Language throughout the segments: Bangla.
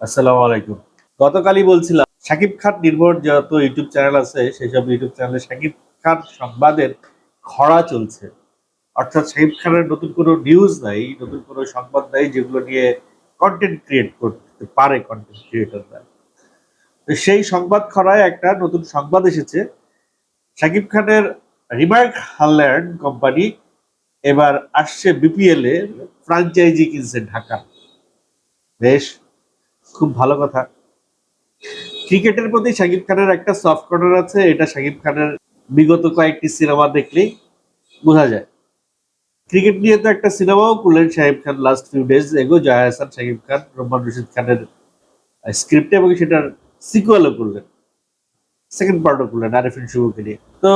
আসসালামু আলাইকুম। গতকালই বলছিলাম শাকিব খান নির্ভর যত ইউটিউব চ্যানেল আছে সেসব ইউটিউব চ্যানেলে শাকিব খান সংবাদের খরা চলছে। অর্থাৎ শাকিব খানের নতুন কোনো নিউজ নাই, নতুন কোনো সংবাদ নাই যেগুলো নিয়ে কন্টেন্ট ক্রিয়েট করতে পারে কন্টেন্ট ক্রিয়েটররা তো সেই সংবাদ খরায় একটা নতুন সংবাদ এসেছে। শাকিব খানের রিমার্ক হারল্যান্ড কোম্পানি এবার আসছে বিপিএল এ ফ্রাঞ্চাইজি কিনছে ঢাকা। বেশ খুব ভালো কথা। ক্রিকেটের প্রতি শাকিব খানের একটা সফট কর্নার আছে, এটা শাকিব খানের বিগত কয়েকটি সিনেমা দেখলেই বোঝা যায়। ক্রিকেট নিয়ে তো একটা সিনেমাও করলেন Shakib Khan last few days ago Joya Hasan, Shakib Khan Rahman Rashid খানের স্ক্রিপ্টে এবং সেটার সিকুয়ালও করলেন। সেকেন্ড পার্টও করলেন আরিফিন শুভকে নিয়ে। তো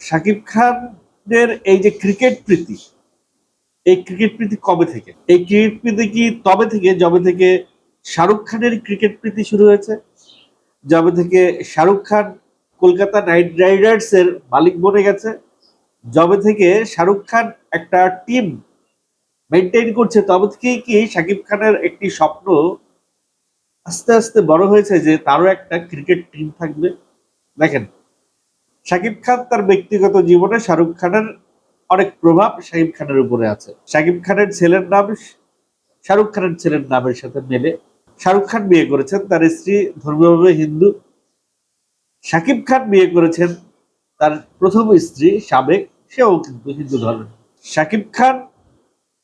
শাকিব খানের এই যে ক্রিকেট প্রীতি, এই ক্রিকেট প্রীতি কবে থেকে? এই ক্রিকেট প্রীতি কি তবে থেকে, যবে থেকে শাহরুখ খানের ক্রিকেট প্রীতি শুরু হয়েছে, যবে থেকে শাহরুখ খান কলকাতা নাইট রাইডার্স এর মালিক বনে গেছে, যবে থেকে শাহরুখ খান একটা টিম মেনটেন করছে, তবে থেকেই কি শাকিব খানের একটি স্বপ্ন আস্তে আস্তে বড় হয়েছে যে তারও একটা ক্রিকেট টিম থাকবে। দেখেন, শাকিব খান তার ব্যক্তিগত জীবনে শাহরুখ খানের অনেক প্রভাব শাকিব খানের উপরে আছে। শাকিব খানের ছেলের নাম, শাহরুখ খানের ছেলের নামের সাথে মেলে। শাহরুখ খান বিয়ে করেছেন, তার স্ত্রী ধর্মীয়ভাবে হিন্দু। শাকিব খান বিয়ে করেছেন, তার প্রথম স্ত্রী সাবেক, সেও কিন্তু হিন্দু ধর্মের। শাকিব খান,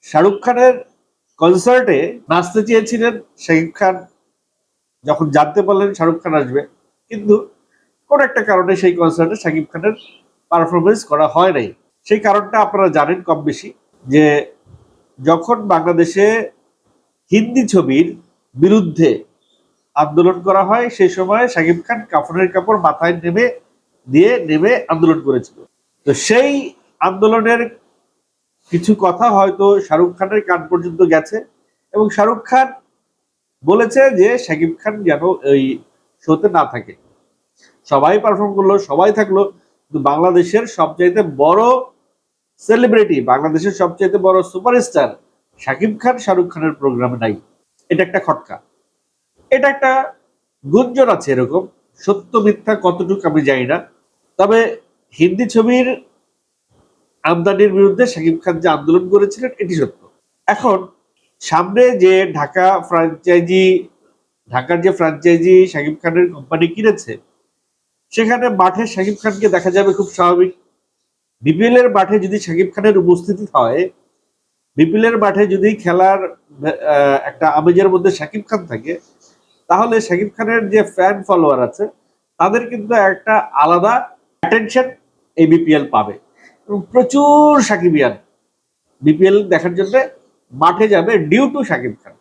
শাহরুখ খানের কনসার্টে নাচতে চেয়েছিলেন। শাকিব খান যখন জানতে পারলেন শাহরুখ খান আসবে, কিন্তু কোন একটা কারণে সেই কনসার্টে শাকিব খানের পারফরমেন্স করা হয় নাই। সেই কারণটা আপনারা জানেন কম বেশি, যে যখন বাংলাদেশে হিন্দি ছবির বিরুদ্ধে আন্দোলন করা হয়, সেই সময় শাকিব খান কাফনের কাপড় মাথায় নেমে দিয়ে নেমে আন্দোলন করেছিল। তো সেই আন্দোলনের কিছু কথা হয়তো শাহরুখ খানের কান পর্যন্ত গেছে এবং শাহরুখ খান বলেছে যে শাকিব খান যেন ওই শোতে না থাকে। সবাই পারফর্ম করল, সবাই থাকল, কিন্তু বাংলাদেশের সবচাইতে বড় সেলিব্রিটি বাংলাদেশের সবচাইতে বড় সুপারস্টার শাকিব খান, শাহরুখ খানের প্রোগ্রামে নাই। এটা একটা খটকা। এটা একটা গুঞ্জন আছে এরকম, সত্য মিথ্যা কতটুকু আমি জানি না। তবে হিন্দি ছবির আমদানির বিরুদ্ধে শাকিব খান যে আন্দোলন করেছিলেন, এটি সত্য। এখন সামনে যে ঢাকা ফ্রাঞ্চাইজি ঢাকার যে ফ্রাঞ্চাইজি শাকিব খানের কোম্পানি কিনেছে, সেখানে মাঠে শাকিব খানকে দেখা যাবে খুব স্বাভাবিক। বিপিএল এর মাঠে যদি শাকিব খানের উপস্থিতি হয় বিপিএল এর মাঠে যদি খেলার একটা আমেজের মধ্যে শাকিব খান থাকে, তাহলে শাকিব খানের যে ফ্যান ফলোয়ার আছে, তাদের কিন্তু একটা আলাদা অ্যাটেনশন এই বিপিএল পাবে। প্রচুর সাকিবিয়ান বিপিএল দেখার জন্য মাঠে যাবে ডিউ টু শাকিব খান।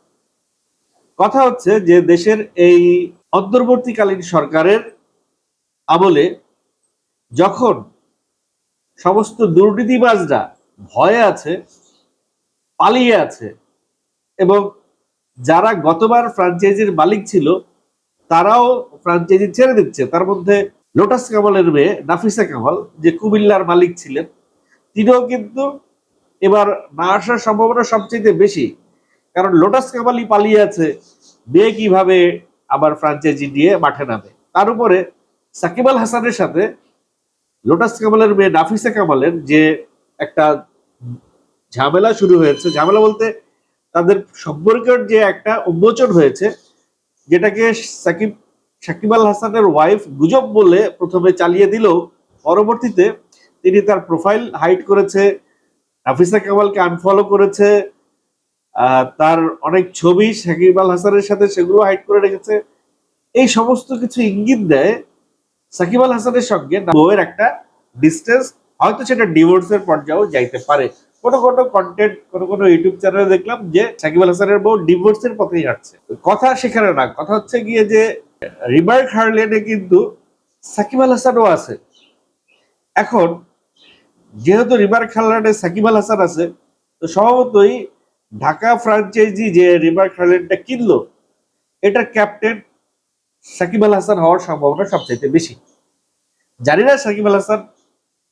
কথা হচ্ছে যে দেশের এই অন্তর্বর্তীকালীন সরকারের আমলে যখন সমস্ত দুর্নীতিবাজরা ভয়ে আছে পালিয়ে আছে। এবং যারা গতবার ফ্রাঞ্চাইজির মালিক ছিল, তারাও ফ্রাঞ্চাইজি ছেড়ে দিচ্ছে। তার মধ্যে লোটাস কামালের মেয়ে নাফিসা কামাল, যে কুমিল্লার মালিক ছিলেন, তিনিও কিন্তু এবার না আসার সম্ভাবনা সবচেয়ে বেশি। কারণ লোটাস কামালই পালিয়ে আছে, মেয়ে কীভাবে আবার ফ্রাঞ্চাইজি নিয়ে মাঠে নামে? তার উপরে সাকিব আল হাসানের সাথে লোটাস কামালের মেয়ে নাফিসা কামালের যে একটা ঝামেলা শুরু হয়েছে। ঝামেলা বলতে তাদের সম্পর্কের যে একটা উন্মোচন হয়েছে, যেটাকে সাকিব সাকিব আল হাসানের ওয়াইফ গুজব বলে প্রথমে চালিয়ে দিলেও পরবর্তীতে তিনি তার প্রোফাইল হাইড করেছে, নাফিসা কামালকে আনফলো করেছে তার অনেক ছবি সাকিব আল হাসানের সাথে সেগুলো হাইড করে রেখেছে। এই সমস্ত কিছু ইঙ্গিত দেয় সাকিব আল হাসানের সঙ্গে বউয়ের একটা ডিস্টেন্স হয়তো সেটা ডিভোর্সের পর্যায়েও যাইতে পারে। কোনো কোনো কন্টেন্ট কোনো কোনো ইউটিউব চ্যানেলে দেখলাম যে সাকিব আল হাসানের বউ ডিভোর্সের পথেই হাঁটছে কথা সেখানে না, কথা হচ্ছে গিয়ে যে রিমার্ক হারলেনে কিন্তু সাকিব আল হাসানও আছে। এখন যেহেতু রিমার্ক হারলেনে সাকিব আল হাসান আছে, তো স্বভাবতই ঢাকা ফ্রাঞ্চাইজি যে রিমার্ক হারলেনটা কিনলো এটার ক্যাপ্টেন সাকিব আল হাসান হওয়ার সম্ভাবনা সবচাইতে বেশি। জানি না সাকিব আল হাসান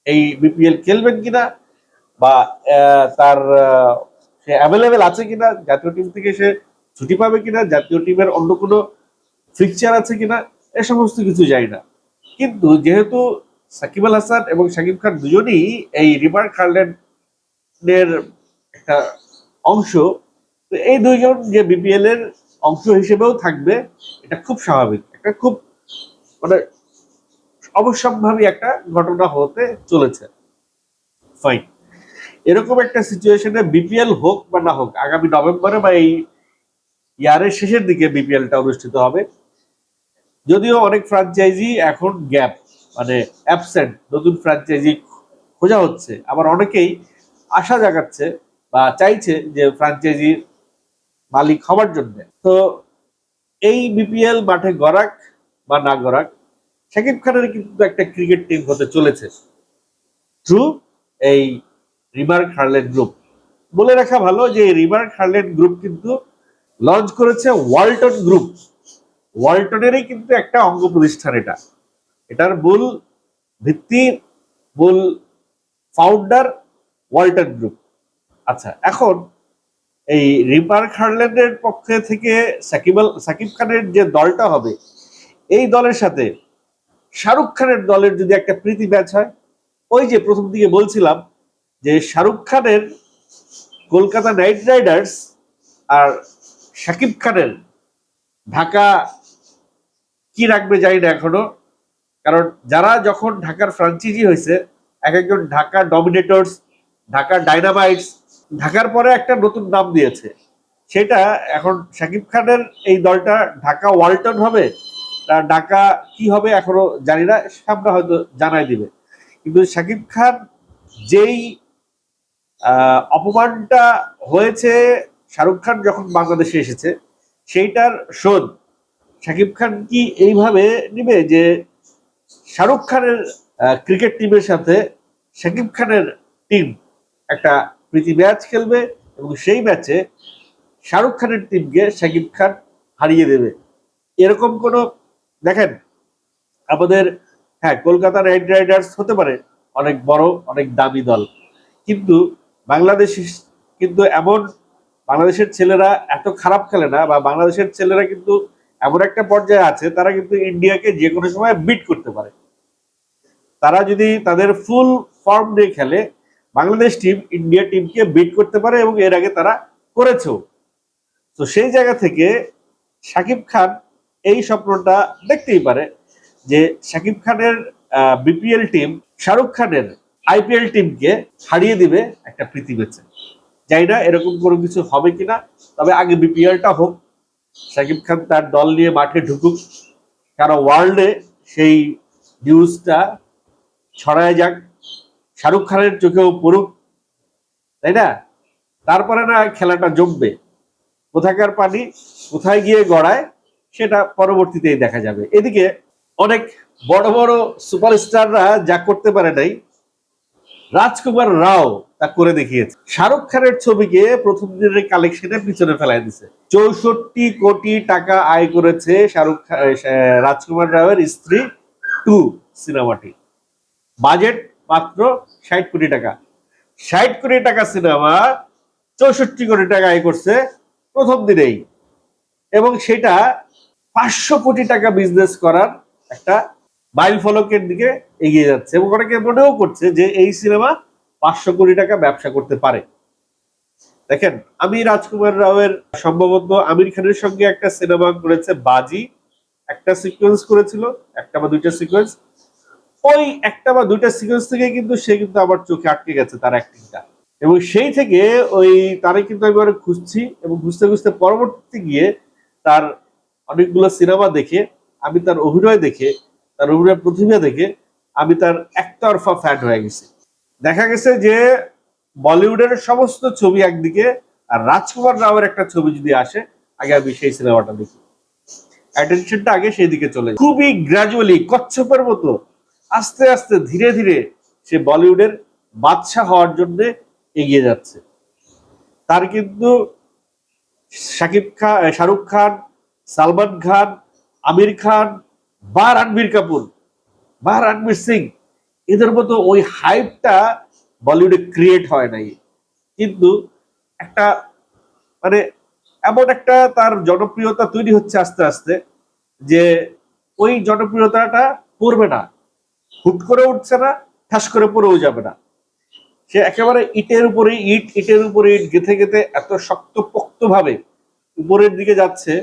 এই বিপিএল খেলবেন কিনা বা তার সে অ্যাভেলেবেল আছে কিনা, জাতীয় টিম থেকে সে ছুটি পাবে কিনা, জাতীয় টিমের অন্য কোনো ফিকচার আছে কিনা, এ সমস্ত কিছু জানি না। কিন্তু যেহেতু সাকিব আল হাসান এবং সাকিব খান দুজনেই এই রিভার খার্ল্যান্ডের একটা অংশ, তো এই দুইজন যে বিপিএল এর অংশ হিসেবেও থাকবে, এটা খুব স্বাভাবিক। একটা খুব মানে অবশ্যম্ভাবী একটা ঘটনা হতে চলেছে। ফাইন এরকম একটা সিচুয়েশনে বিপিএল হোক বা না হোক, আগামী নভেম্বরে বা এই ইয়ারের শেষের দিকে বিপিএলটা অনুষ্ঠিত হবে। যদিও অনেক ফ্রাঞ্চাইজি এখন গ্যাপ মানে অ্যাবসেন্ট নতুন ফ্রাঞ্চাইজি খোঁজা হচ্ছে। আবার অনেকেই আশা জাগাচ্ছে বা চাইছে যে ফ্রাঞ্চাইজি মালিক হওয়ার জন্য। তো এই বিপিএল মাঠে গড়াক বা না গড়াক, শাকিব খানের কিন্তু একটা ক্রিকেট টিম হতে চলেছে। থ্রু এই রিমার খার্লেন গ্রুপ বলে রাখা ভালো যে রিমার খার্লেন গ্রুপ কিন্তু লঞ্চ করেছে ওয়ালটন গ্রুপ ওয়ালটনেরই কিন্তু একটা অঙ্গ প্রতিষ্ঠান এটা। এটার মূল ভিত্তি, মূল ফাউন্ডার ওয়ালটন গ্রুপ আচ্ছা এখন এই রিপার খার্ল্যান্ডের পক্ষে থেকে সাকিব আল সাকিব খানের যে দলটা হবে, এই দলের সাথে শাহরুখ খানের দলের যদি একটা প্রীতি ম্যাচ হয়, ওই যে প্রথম দিকে বলছিলাম যে শাহরুখ খানের কলকাতা নাইট রাইডার্স আর শাকিব খানের ঢাকা কি রাখবে জানি না এখনও। কারণ যারা যখন ঢাকার ফ্রাঞ্চাইজি হয়েছে, এক একজন ঢাকা ডমিনেটরস ঢাকা ডাইনামাইটস ঢাকার পরে একটা নতুন নাম দিয়েছে। সেটা এখন শাকিব খানের এই দলটা ঢাকা ওয়ালটন হবে? না ঢাকা কি হবে এখনও জানি না সামনে হয়তো জানাই দিবে। কিন্তু শাকিব খান যেই অপমানটা হয়েছে শাহরুখ খান যখন বাংলাদেশে এসেছে, সেইটার শোধ শাকিব খান কি এইভাবে নিবে যে শাহরুখ খানের ক্রিকেট টিমের সাথে শাকিব খানের টিম একটা প্রীতি ম্যাচ খেলবে এবং সেই ম্যাচে শাহরুখ খানের টিমকে শাকিব খান হারিয়ে দেবে। এরকম কোনো, দেখেন, আমাদের হ্যাঁ কলকাতা নাইট রাইডার্স হতে পারে, অনেক বড়, অনেক দামি দল। কিন্তু বাংলাদেশ কিন্তু এমন বাংলাদেশের ছেলেরা এত খারাপ খেলে না বা বাংলাদেশের ছেলেরা কিন্তু এমন একটা পর্যায়ে আছে, তারা কিন্তু ইন্ডিয়াকে যে কোনো সময় বিট করতে পারে। তারা যদি তাদের ফুল ফর্ম নিয়ে খেলে, বাংলাদেশ টিম ইন্ডিয়া টিমকে বিট করতে পারে এবং এর আগে তারা করেছেও। তো সেই জায়গা থেকে শাকিব খান এই স্বপ্নটা দেখতেই পারে যে শাকিব খানের বিপিএল টিম শাহরুখ খানের আইপিএল টিমকে হারিয়ে দিবে একটা প্রীতি ম্যাচে জানি না এরকম কোনো কিছু হবে কিনা, তবে আগে বিপিএলটা হোক, শাকিব খান তার দল নিয়ে মাঠে ঢুকুক সারা ওয়ার্ল্ডে সেই নিউজটা ছড়ায় যাক, শাহরুখ খানের চোখেও পড়ুক, তাই না? তারপরে না খেলাটা জমবে। কোথাকার পানি, কোথায় গিয়ে গড়ায়, সেটা পরবর্তীতেই দেখা যাবে। এদিকে অনেক বড় বড় সুপারস্টাররা যা করতে পারে নাই রাজকুমার রাও তা করে দেখিয়েছে। শাহরুখ খানের ছবিকে প্রথম দিনের কালেকশনে পিছনে ফেলাই দিছে। চৌষট্টি কোটি টাকা আয় করেছে শাহরুখ রাজকুমার রাওয়ের স্ত্রী টু সিনেমাটি। বাজেট মাত্র ষাট কোটি টাকা। ষাট কোটি টাকা সিনেমা চৌষট্টি কোটি টাকা আয় করছে প্রথম দিনেই। এবং সেটা পাঁচশো কোটি টাকা বিজনেস করার একটা মাইল ফলকের দিকে এগিয়ে যাচ্ছে এবং অনেকে মনেও করছে যে এই সিনেমা পাঁচশো কোটি টাকা ব্যবসা করতে পারে। দেখেন আমি রাজকুমার রাওয়ের সম্ভবত আমির খানের সঙ্গে একটা সিনেমা করেছে বাজি। একটা সিকোয়েন্স করেছিল, একটা বা দুইটা সিকোয়েন্স ওই একটা বা দুইটা সিকোয়েন্স থেকে কিন্তু সে কিন্তু আমার চোখে আটকে গেছে তার অ্যাক্টিংটা এবং সেই থেকে ওই তারে কিন্তু আমি অনেক খুঁজছি এবং খুঁজতে খুঁজতে পরবর্তীতে গিয়ে তার অনেকগুলো সিনেমা দেখে, আমি তার অভিনয় দেখে তার প্রতিভা দেখে আমি তার একতরফা ফ্যাট হয়ে গেছি। দেখা গেছে যে বলিউডের সমস্ত ছবি একদিকে আর রাজকুমার রাওয়ের একটা ছবি যদি আসে, আগে আমি সেই সিনেমাটা দেখি। অ্যাটেনশনটা আগে সেই দিকে চলে। খুবই গ্রাজুয়ালি কচ্ছপের মতো, আস্তে আস্তে ধীরে ধীরে সে বলিউডের বাদশা হওয়ার জন্য এগিয়ে যাচ্ছে। তার কিন্তু শাকিব খান শাহরুখ খান, সালমান খান, আমির খান বা রণবীর কাপুর বা রণবীর সিং, এদের মতো ওই হাইপটা বলিউডে ক্রিয়েট হয় নাই। কিন্তু একটা মানে এমন একটা তার জনপ্রিয়তা তৈরি হচ্ছে আস্তে আস্তে যে ওই জনপ্রিয়তাটা পড়বে না। হুট করে উঠছে না, ঠাস করে পড়েও যাবে না। সে একেবারে ইটের উপরে ইট, ইটের উপরে ইট গেথে গেথে এত শক্তপোক্ত ভাবে উপরের দিকে যাচ্ছে।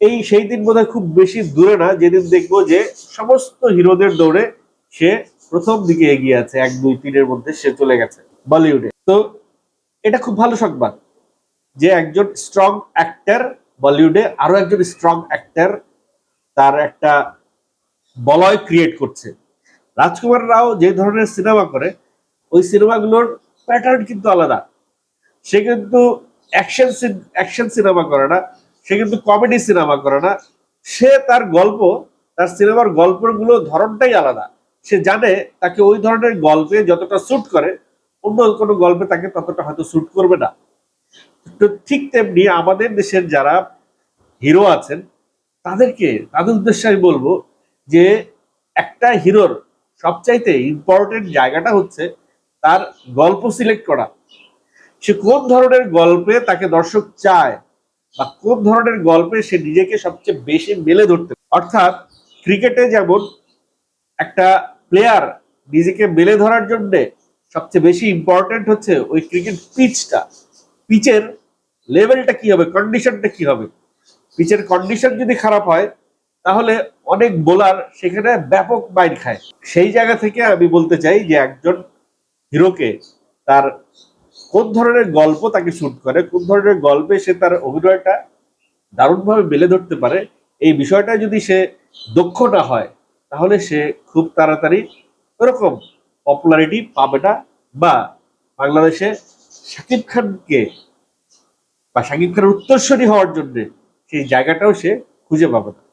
এই সেই দিন বোধহয় খুব বেশি দূরে না, যেদিন দেখব যে সমস্ত হিরোদের দৌড়ে সে প্রথম দিকে এগিয়ে আছে, এক দুই তিনের মধ্যে সে চলে গেছে বলিউডে। তো এটা খুব ভালো সংবাদ যে একজন স্ট্রং অ্যাক্টর বলিউডে আরও একজন স্ট্রং অ্যাক্টর তার একটা বলয় ক্রিয়েট করছে। রাজকুমার রাও যে ধরনের সিনেমা করে, ওই সিনেমাগুলোর প্যাটার্ন কিন্তু আলাদা। সে কিন্তু অ্যাকশন অ্যাকশন সিনেমা করে না। সে কিন্তু কমেডি সিনেমা করে না। সে তার গল্প, তার সিনেমার গল্পগুলো ধরনটাই আলাদা। সে জানে তাকে ওই ধরনের গল্পে যতটা স্যুট করে, অন্য কোনো গল্পে তাকে ততটা হয়তো স্যুট করবে না। তো ঠিক তেমনি আমাদের দেশের যারা হিরো আছেন, তাদেরকে, তাদের উদ্দেশ্যে আমি বলব যে একটা হিরোর সবচাইতে ইম্পর্টেন্ট জায়গাটা হচ্ছে তার গল্প সিলেক্ট করা। সে কোন ধরনের গল্পে তাকে দর্শক চায় বা কোন ধরনের গল্পে সে নিজেকে সবচেয়ে বেশি মেলে ধরতে অর্থাৎ ক্রিকেটে যেমন একটা প্লেয়ার নিজেকে মেলে ধরার জন্য সবচেয়ে বেশি ইম্পর্টেন্ট হচ্ছে ওই ক্রিকেট পিচটা পিচের লেভেলটা কি হবে? কন্ডিশনটা কি হবে? পিচের কন্ডিশন যদি খারাপ হয়, তাহলে অনেক বোলার সেখানে ব্যাপক মাইর খায়। সেই জায়গা থেকে আমি বলতে চাই যে একজন হিরোকে তার কোন ধরনের গল্প তাকে শুট করে, কোন ধরনের গল্পে সে তার অভিনয়টা দারুণভাবে মেলে ধরতে পারে, এই বিষয়টা যদি সে দক্ষ না হয়, তাহলে সে খুব তাড়াতাড়ি ওরকম পপুলারিটি পাবে না বা বাংলাদেশে শাকিব খানকে বা শাকিব খানের উত্তরস্বরী হওয়ার জন্যে সেই জায়গাটাও সে খুঁজে পাবে না।